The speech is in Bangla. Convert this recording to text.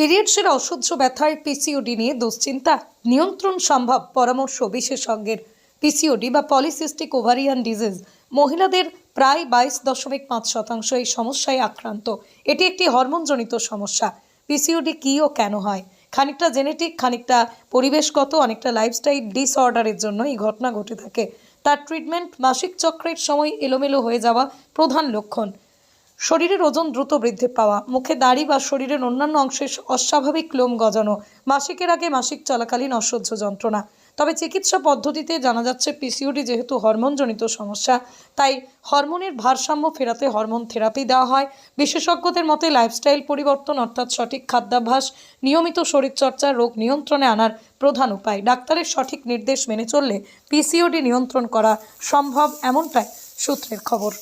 পিরিয়ডসের অসহ্য ব্যথায় পিসিওডি নিয়ে দুশ্চিন্তা। নিয়ন্ত্রণ সম্ভব, পরামর্শ বিশেষজ্ঞের। পিসিওডি বা পলিসিস্টিক ওভারিয়ান ডিজিজ মহিলাদের প্রায় বাইশ দশমিক পাঁচ শতাংশ এই সমস্যায় আক্রান্ত। এটি একটি হরমোনজনিত সমস্যা। পিসিওডি কী ও কেন হয়? খানিকটা জেনেটিক, খানিকটা পরিবেশগত, অনেকটা লাইফস্টাইল ডিসঅর্ডারের জন্য এই ঘটনা ঘটে থাকে। তার ট্রিটমেন্ট মাসিক চক্রের সময় এলোমেলো হয়ে যাওয়া প্রধান লক্ষণ। শরীরের ওজন দ্রুত বৃদ্ধি পাওয়া, মুখে দাড়ি বা শরীরের অন্যান্য অংশে অস্বাভাবিক লোম গজানো, মাসিকের আগে মাসিক চলাকালীন অসহ্য যন্ত্রণা। তবে চিকিৎসা পদ্ধতিতে জানা যাচ্ছে পিসিওডি যেহেতু হরমোনজনিত সমস্যা, তাই হরমোনের ভারসাম্য ফেরাতে হরমোন থেরাপি দেওয়া হয়। বিশেষজ্ঞদের মতে লাইফস্টাইল পরিবর্তন অর্থাৎ সঠিক খাদ্যাভ্যাস, নিয়মিত শরীরচর্চা, রোগ নিয়ন্ত্রণে আনার প্রধান উপায়। ডাক্তারের সঠিক নির্দেশ মেনে চললে পিসিওডি নিয়ন্ত্রণ করা সম্ভব, এমনটাই সূত্রের খবর।